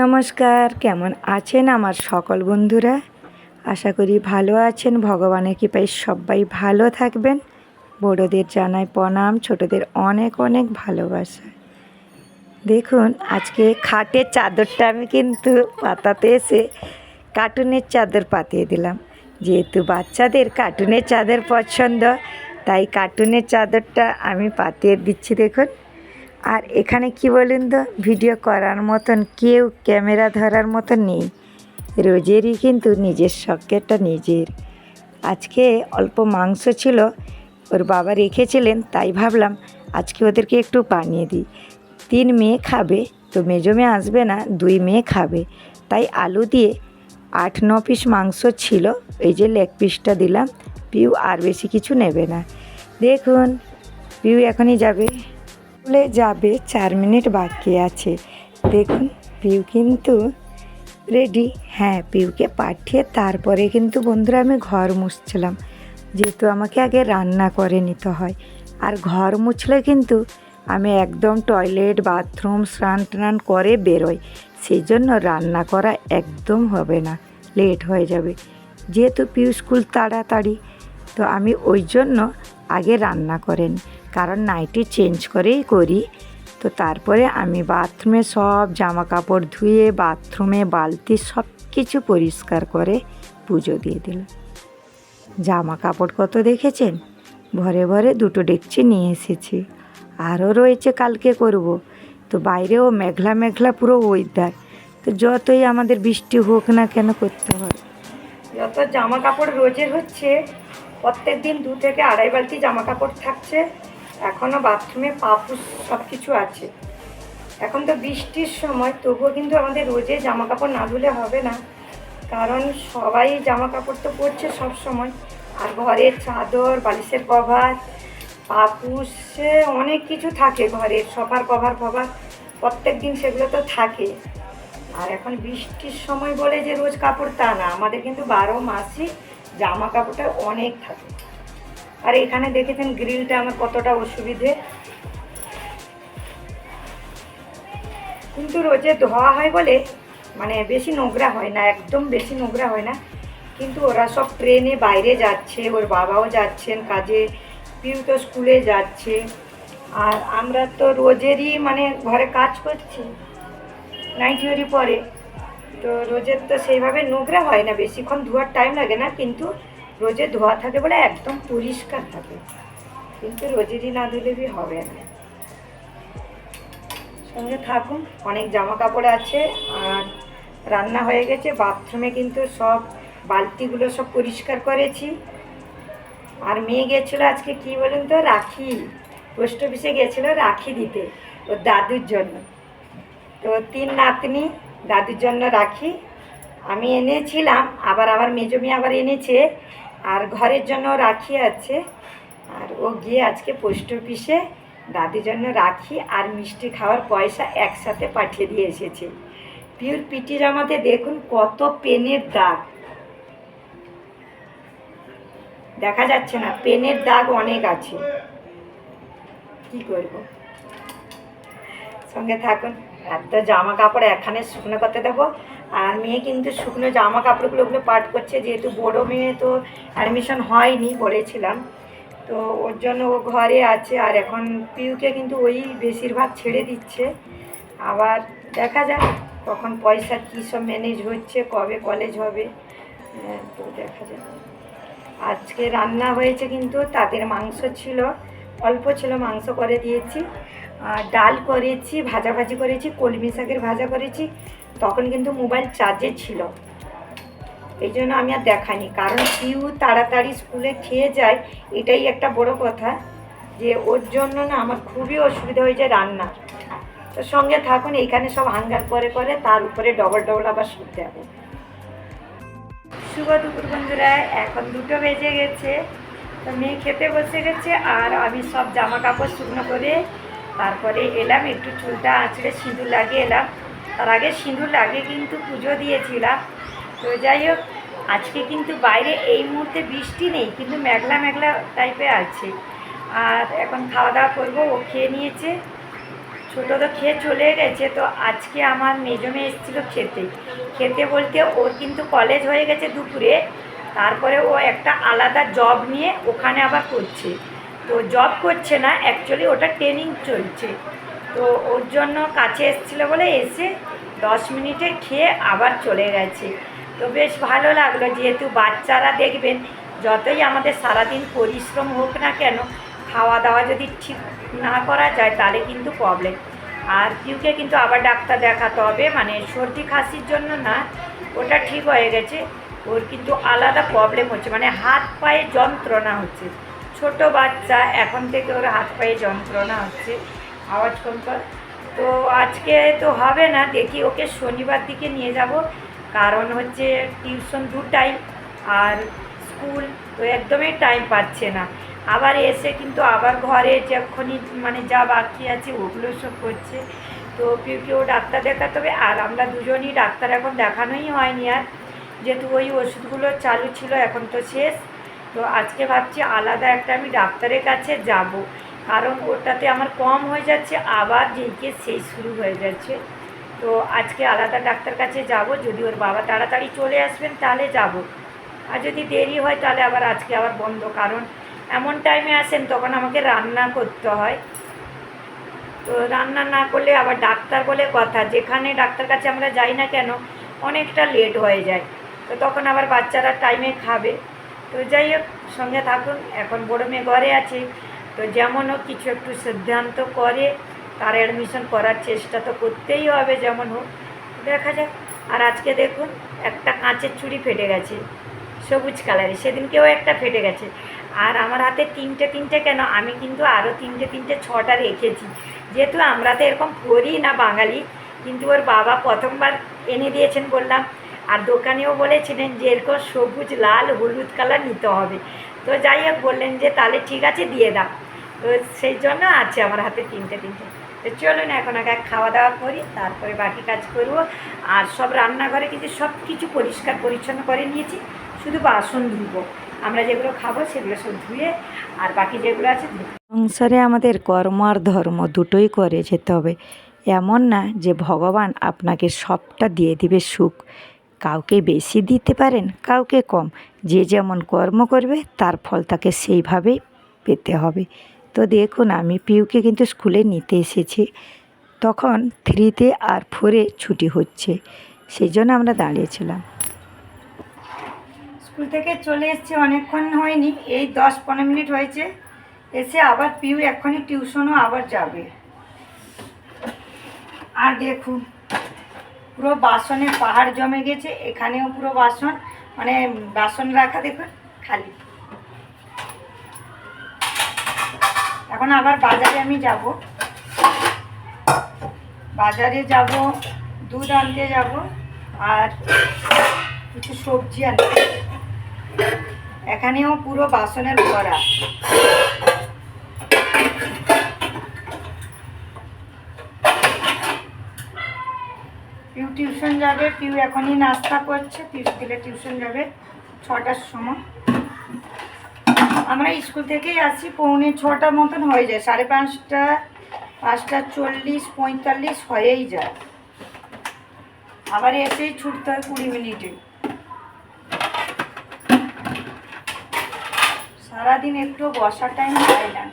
নমস্কার, কেমন আছেন আমার সকল বন্ধুরা? আশা করি ভালো আছেন। ভগবানের কৃপায় সবাই ভালো থাকবেন। বড়োদের জানাই প্রণাম, ছোটদের অনেক অনেক ভালোবাসা। দেখুন, আজকে খাটের চাদরটা আমি কিন্তু পাতাতে এসে কার্টুনের চাদর পাতিয়ে দিলাম। যেহেতু বাচ্চাদের কার্টুনের চাদর পছন্দ, তাই কার্টুনের চাদরটা আমি পাতিয়ে দিচ্ছি, দেখুন। আর এখানে কি বলেন তো? ভিডিও করার মতন কেউ, ক্যামেরা ধরার মতন নেই। রোজেরই কিন্তু নিজের শখেরটা নিজের। আজকে অল্প মাংস ছিল, ওর বাবা রেখেছিলেন, তাই ভাবলাম আজকে ওদেরকে একটু বানিয়ে দিই। তিন মেয়ে খাবে, তো মেজো মেয়ে আসবে না, দুই মেয়ে খাবে। তাই আলু দিয়ে আট, ন পিস মাংস ছিল, এই যে লেগ পিসটা দিলাম। পিউ আর বেশি কিছু নেবে না। দেখুন, পিউ এখনই যাবে। স্কুলে যাবে, চার মিনিট বাকি আছে। দেখুন, পিউ কিন্তু রেডি হ্যাঁ পিউকে পাঠিয়ে তারপরে কিন্তু বন্ধুরা আমি ঘর মুছছিলাম। যেহেতু আমাকে আগে রান্না করে নিতে হয়। আর ঘর মুছলে কিন্তু আমি একদম টয়লেট বাথরুম স্নান টান করে বেরোই। সেই জন্য রান্না করা একদম হবে না লেট হয়ে যাবে। যেহেতু পিউ স্কুল তাড়াতাড়ি, তো আমি ওই জন্য আগে রান্না করেন কারণ নাইটি চেঞ্জ করেই করি। তো তারপরে আমি বাথরুমে সব জামা কাপড় ধুয়ে বাথরুমে বালতি সব কিছু পরিষ্কার করে পুজো দিয়ে দিলাম। জামা কাপড় কত দেখেছেন? ভরে ভরে দুটো ডেকচি নিয়ে এসেছি। আরও রয়েছে কালকে করব। তো বাইরেও মেঘলা মেঘলা পুরো ওয়েদার তো যতই আমাদের বৃষ্টি হোক না কেন করতে হয় যত জামা কাপড় রোজের হচ্ছে প্রত্যেক দিন দু থেকে আড়াই বালতি জামা কাপড় থাকছে। এখনও বাথরুমে পাপুস সব কিছু আছে। এখন তো বৃষ্টির সময়, তবুও কিন্তু আমাদের রোজে জামা কাপড় না ধুলে হবে না। কারণ সবাই জামা কাপড় তো পরছে সব সময়। আর ঘরের চাদর, বালিশের কভার পাপুসে অনেক কিছু থাকে ঘরের, সফার কভার, ফভার। প্রত্যেক দিন সেগুলো তো থাকে। আর এখন বৃষ্টির সময় বলে যে রোজ কাপড় তা না। আমাদের কিন্তু বারো মাসই জামা কাপড়টা অনেক থাকে। আর এখানে দেখেছেন গ্রিলটা আমার কতটা অসুবিধে। কিন্তু রোজে ধোয়া হয় বলে মানে বেশি নোংরা হয় না, একদম বেশি নোংরা হয় না। কিন্তু ওরা সব ট্রেনে বাইরে যাচ্ছে, ওর বাবাও যাচ্ছেন কাজে, পিউ তো স্কুলে যাচ্ছে। আর আমরা তো রোজেরই মানে ঘরে কাজ করছি নাইট পরে। তো রোজের তো সেইভাবে নোংরা হয় না, বেশিক্ষণ ধোয়ার টাইম লাগে না, কিন্তু রোজে ধোয়া থাকে বলে একদম পরিষ্কার থাকে। কিন্তু রোজেরই না ধুলে হবে না। সঙ্গে থাকুন, অনেক জামা কাপড় আছে আর রান্না হয়ে গেছে। বাথরুমে কিন্তু সব বালতিগুলো সব পরিষ্কার করেছি। আর মেয়ে গেছিল আজকে কি বলুন তো, রাখি। পোস্ট অফিসে গেছিল রাখি দিতে ওর দাদুর জন্য। তো তিন নাতনি, দাদুর জন্য রাখি। আমি এনেছিলাম, আবার আমার মেজমি আবার এনেছে। আর ঘরের জন্য রাখি আছে। আর ও গিয়ে আজকে পোস্ট অফিসে দাদির জন্য রাখি আর মিষ্টি খাওয়ার পয়সা একসাথে পাঠিয়ে দিয়ে এসেছে। পিওর পিটি জামাতে দেখুন কত পেনের দাগ। দেখা যাচ্ছে না, পেনের দাগ অনেক আছে। কি করব? সঙ্গে থাকুন, এত জামা কাপড় এখানে শুকনো করতে দেবো। আর মেয়ে কিন্তু শুকনো জামা কাপড়গুলো ওগুলো পাঠ করছে যেহেতু বড়ো মেয়ে তো অ্যাডমিশন হয়নি বলেছিলাম। তো ওর জন্য ও ঘরে আছে আর এখন পিউকে কিন্তু ওই বেশিরভাগ ছেড়ে দিচ্ছে। আবার দেখা যাক কখন পয়সা কী সব ম্যানেজ হচ্ছে কবে কলেজ হবে। হ্যাঁ, তো দেখা যাক। আজকে রান্না হয়েছে কিন্তু তাদের মাংস ছিল অল্প ছিল মাংস করে দিয়েছি। ডাল করেছি ভাজাভাজি করেছি কলমি শাকের ভাজা করেছি। তখন কিন্তু মোবাইল চার্জে ছিল। এই জন্য আমি আর দেখাইনি। কারণ পিউ তাড়াতাড়ি স্কুলে খেয়ে যায়, এটাই একটা বড় কথা যে ওর জন্য না আমার খুবই অসুবিধা হয়ে যায় রান্না। তো সঙ্গে থাকুন, এইখানে সব হাঙ্গার করে করে তার উপরে ডবল ডবল আবার শুতে হবে। শুভ দুপুর বন্ধুরা, এখন দুটো বেজে গেছে। তো মেয়ে খেতে বসে গেছে আর আমি সব জামা কাপড় শুকনো করে তারপরে এলাম, একটু চুলটা আঁচড়ে সিঁদুর লাগিয়ে এলাম। তার আগে সিঁদুর লাগে কিন্তু পুজো দিয়েছিলাম। তো যাই হোক, আজকে কিন্তু বাইরে এই মুহূর্তে বৃষ্টি নেই, কিন্তু মেঘলা মেঘলা টাইপে আছে। আর এখন খাওয়া দাওয়া করব, ও খেয়ে নিয়েছে। ছোটো তো খেয়ে চলে গেছে, তো আজকে আমার মেজো মেয়ে এসেছিল খেতে। খেতে বলতে ওর কিন্তু কলেজ হয়ে গেছে দুপুরে, তারপরে ও একটা আলাদা জব নিয়ে ওখানে আবার করছে। তো জব করছে না অ্যাকচুয়ালি ওটা ট্রেনিং চলছে। তো ওর জন্য কাছে এসেছিল বলে এসে দশ মিনিটে খেয়ে আবার চলে গেছে। তো বেশ ভালো লাগল, যেহেতু বাচ্চারা দেখবেন, যতই আমাদের সারাদিন পরিশ্রম হোক না কেন খাওয়া দাওয়া যদি ঠিক না করা যায়, তাহলে কিন্তু প্রবলেম আর পিউকে কিন্তু আবার ডাক্তার দেখাতে হবে মানে সর্দি খাসির জন্য না, ওটা ঠিক হয়ে গেছে। ওর কিন্তু আলাদা প্রবলেম হচ্ছে মানে হাত পায়ে যন্ত্রণা হচ্ছে। ছোট বাচ্চা, এখন থেকে ওর হাত পায়ে যন্ত্রণা হচ্ছে, আওয়াজ কম কর। তো আজকে তো হবে না, দেখি ওকে শনিবার দিকে নিয়ে যাব, কারণ হচ্ছে টিউশন দু টাইম আর স্কুল তো একদমই টাইম পাচ্ছে না। আবার এসে কিন্তু আবার ঘরে যখনই মানে যা বাকি আছে ওগুলো সব করছে। তো কেউ কেউ ডাক্তার দেখাতে হবে আর আমরা দুজনই ডাক্তার এখন দেখানোই হয়নি আর। যেহেতু ওই ওষুধগুলো চালু ছিল, এখন তো শেষ। তো আজকে ভাবছি আলাদা একটা আমি ডাক্তারের কাছে যাব। কারণ ওটাতে আমার কম হয়ে যাচ্ছে, আবার যেইকে সেই শুরু হয়ে যাচ্ছে। তো আজকে আলাদা ডাক্তার কাছে যাব, যদি ওর বাবা তাড়াতাড়ি চলে আসবেন তাহলে যাব। আর যদি দেরি হয় তাহলে আবার আজকে আবার বন্ধ, কারণ এমন টাইমে আসেন তখন আমাকে রান্না করতে হয়। তো রান্না না করলে আবার ডাক্তার বলে কথা, যেখানে ডাক্তার কাছে আমরা যাই না কেন, অনেকটা লেট হয়ে যায়। তো তখন আবার বাচ্চারা টাইমে খাবে। তো যাই হোক, সঙ্গে থাকুন, এখন বড় মেয়ে ঘরে আছে। তো যেমন হোক, কিছু একটু সিদ্ধান্ত করে তার অ্যাডমিশন করার চেষ্টা তো করতেই হবে যেমন হোক। দেখা যাক। আর আজকে দেখুন, একটা কাঁচের চুড়ি ফেটে গেছে, সবুজ কালারের। সেদিনকেও একটা ফেটে গেছে। আর আমার হাতে তিনটে তিনটে কেন? আমি কিন্তু আরও তিনটে তিনটে ছটা রেখেছি। যেহেতু আমরা তো এরকম করি না বাঙালি, কিন্তু ওর বাবা প্রথমবার এনে দিয়েছেন বললাম আর দোকানেও বলেছিলেন যে এরকম সবুজ, লাল, হলুদ কালার নিতে হবে। তো যাই হোক বললেন যে তাহলে ঠিক আছে, দিয়ে দাও। তো সেই জন্য আছে আমার হাতে তিনটে তিনটে। তো চলুন এখন আগে খাওয়া দাওয়া করি, তারপরে বাকি কাজ করব। আর সব রান্নাঘরে কিন্তু সব কিছু পরিষ্কার পরিচ্ছন্ন করে নিয়েছি। শুধু বাসন ধুবো। আমরা যেগুলো খাব সেগুলো সব ধুয়ে, আর বাকি যেগুলো আছে সংসারে আমাদের কর্ম আর ধর্ম দুটোই করে যেতে হবে। এমন না যে ভগবান আপনাকে সবটা দিয়ে দিবে সুখ। কাউকে বেশি দিতে পারেন, কাউকে কম। যে যেমন কর্ম করবে, তার ফল তাকে সেইভাবেই পেতে হবে। তো দেখুন, আমি পিউকে কিন্তু স্কুলে নিতে এসেছি। তখন থ্রিতে আর ফোরে ছুটি হচ্ছে। সেই জন্য আমরা দাঁড়িয়েছিলাম। স্কুল থেকে চলে এসেছি, অনেকক্ষণ হয়নি। এই দশ পনেরো মিনিট হয়েছে। এসে আবার পিউ এক্ষুনি টিউশনও আবার যাবে। আর দেখুন পুরো বাসনে পাহাড় জমে গেছে, এখানেও পুরো বাসন মানে বাসন রাখা দেখুন, খালি। এখন আবার বাজারে আমি যাব। বাজারে যাব, দুধ আনতে যাব, আর কিছু সবজি আনতে এখানেও পুরো বাসনের ভরা। টিউশন যাবে পিউ এখনই নাস্তা করছে পিউ স্কুলে টিউশন যাবে, ছটার সময়। আমরা স্কুল থেকেই আসি, পৌনে ছটা মতন হয়ে যায়, সাড়ে পাঁচটা পাঁচটা চল্লিশ, পঁয়তাল্লিশ হয়েই যায়। আবার এসেই ছুটতে হয় কুড়ি মিনিটে। সারাদিন একটু বসার টাইম পাই না।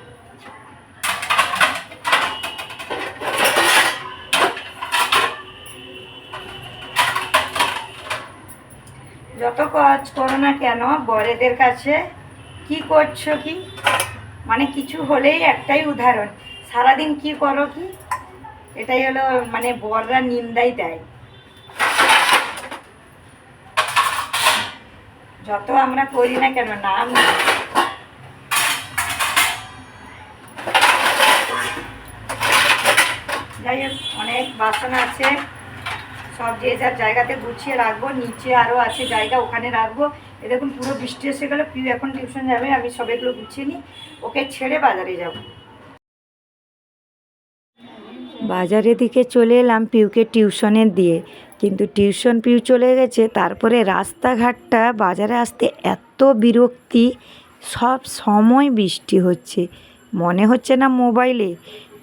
যত কাজ করো না কেন, বরেদের কাছে কি করছ কি? মানে কিছু হলেই একটাই উদাহরণ। সারাদিন কি করো কি? এটাই হলো মানে বররা নিন্দাই দেয়। যত আমরা করি না কেন, নাম যাই হোক, অনেক বাসন আছে। সব যে যার জায়গাতে গুছিয়ে রাখব, নিচে আরও আছে জায়গা ওখানে রাখব। এ দেখুন, পুরো বৃষ্টি এসে গেলো পিউ এখন টিউশন যাবে, আমি সব এগুলো গুছিয়ে নিই। ওকে ছেড়ে বাজারে যাব। বাজারের দিকে চলে এলাম পিউকে টিউশনের দিয়ে। কিন্তু টিউশন পিউ চলে গেছে, তারপরে রাস্তাঘাটটা বাজারে আসতে এত বিরক্তি, সব সময় বৃষ্টি হচ্ছে। মনে হচ্ছে না মোবাইলে,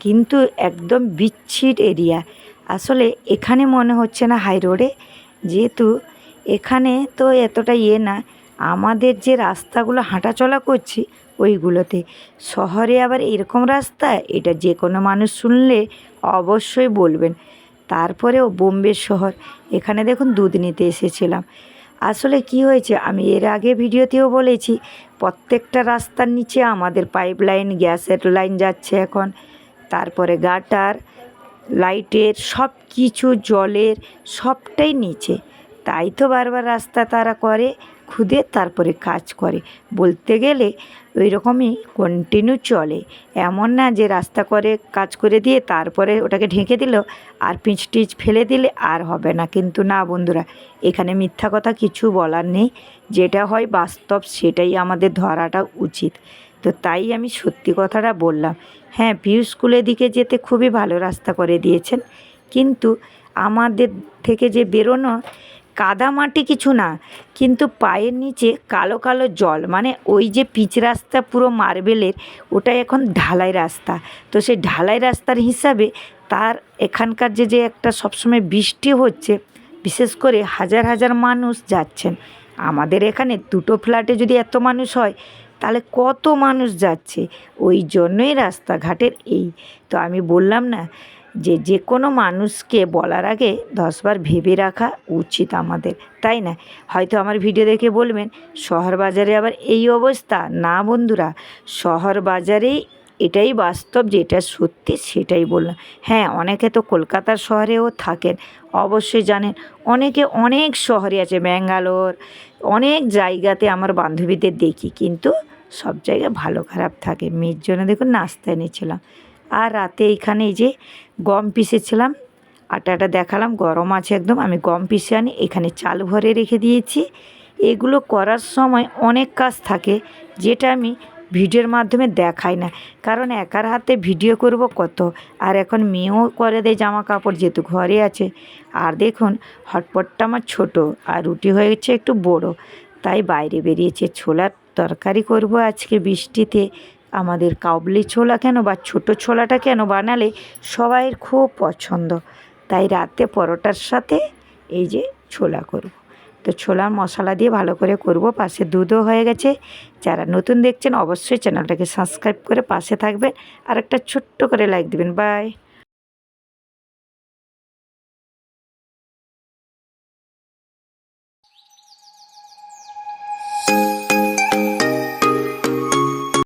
কিন্তু একদম বিচ্ছিট এরিয়া। আসলে এখানে মনে হচ্ছে না হাই রোডে। যেহেতু এখানে তো এতটা ইয়ে না, আমাদের যে রাস্তাগুলো হাঁটাচলা করছি ওইগুলোতে, শহরে আবার এরকম রাস্তা, এটা যে কোনো মানুষ শুনলে অবশ্যই বলবেন। তারপরেও বোম্বে শহর, এখানে দেখুন দুধ নিতে এসেছিলাম। আসলে কি হয়েছে, আমি এর আগে ভিডিওতেও বলেছি, প্রত্যেকটা রাস্তার নিচে আমাদের পাইপ লাইন গ্যাসের লাইন যাচ্ছে এখন, তারপরে গাটার লাইটের, সব কিছু, জলের, সবটাই নিচে। তাই তো বারবার রাস্তা তারা করে, খুদে তারপরে কাজ করে। বলতে গেলে ওই রকমই কন্টিনিউ চলে। এমন না যে রাস্তা করে, কাজ করে দিয়ে তারপরে ওটাকে ঢেকে দিল আর পিচ টিচ ফেলে দিলে আর হবে না। কিন্তু না বন্ধুরা, এখানে মিথ্যা কথা কিছু বলার নেই। যেটা হয় বাস্তব, সেটাই আমাদের ধরাটা উচিত। তো তাই আমি সত্যি কথাটা বললাম। হ্যাঁ পিউ স্কুলের দিকে যেতে খুবই ভালো রাস্তা করে দিয়েছেন। কিন্তু আমাদের থেকে যে বেরোনো কাদা মাটি কিছু না, কিন্তু পায়ের নিচে কালো কালো জল মানে ওই যে পিচ রাস্তা পুরো মার্বেলের ওটা এখন ঢালাই রাস্তা। তো সেই ঢালাই রাস্তার হিসাবে তার এখানকার যে যে একটা সবসময় বৃষ্টি হচ্ছে, বিশেষ করে হাজার হাজার মানুষ যাচ্ছেন। আমাদের এখানে দুটো ফ্ল্যাটে যদি এত মানুষ হয় তাহলে কত মানুষ যাচ্ছে? ওই জন্যই রাস্তাঘাটের এই। তো আমি বললাম না যে যে কোনো মানুষকে বলার আগে দশবার ভেবে রাখা উচিত আমাদের, তাই না? হয়তো আমার ভিডিও দেখে বলবেন শহর বাজারে আবার এই অবস্থা। না বন্ধুরা শহর বাজারেই এটাই বাস্তব, যেটা সত্যি সেটাই বললাম। হ্যাঁ অনেকে তো কলকাতার শহরেও থাকেন, অবশ্যই জানেন, অনেকে অনেক শহরে আছে, ব্যাঙ্গালোর, অনেক জায়গাতে আমার বান্ধবীদের দেখি, কিন্তু সব জায়গায় ভালো খারাপ থাকে। মেয়ের জন্য দেখুন নাস্তা এনেছিলাম। আর রাতে এইখানে এই যে গম পিসেছিলাম আটাটা দেখালাম, গরম আছে একদম, আমি গম পিসে আনি, এখানে চাল ভরে রেখে দিয়েছি। এগুলো করার সময় অনেক কাজ থাকে, যেটা আমি ভিডিওর মাধ্যমে দেখায় না। কারণ একার হাতে ভিডিও করব কত? আর এখন মেয়েও করে দেয় জামা কাপড় যেহেতু ঘরে আছে। আর দেখুন, হটপটটা আমার ছোট আর রুটি হয়েছে একটু বড়। তাই বাইরে বেরিয়েছে, ছোলার তরকারি করব আজকে বৃষ্টিতে। আমাদের কাবলি ছোলা কেন বা ছোট ছোলাটা কেন বানালে সবাইয়ের খুব পছন্দ। তাই রাতে পরোটার সাথে এই যে ছোলা করব। তো ছোলার মশলা দিয়ে ভালো করে করব। পাশে দুধও হয়ে গেছে। যারা নতুন দেখছেন, অবশ্যই চ্যানেলটাকে সাবস্ক্রাইব করে পাশে থাকবেন। আর একটা ছোট্ট করে লাইক দেবেন। বাই।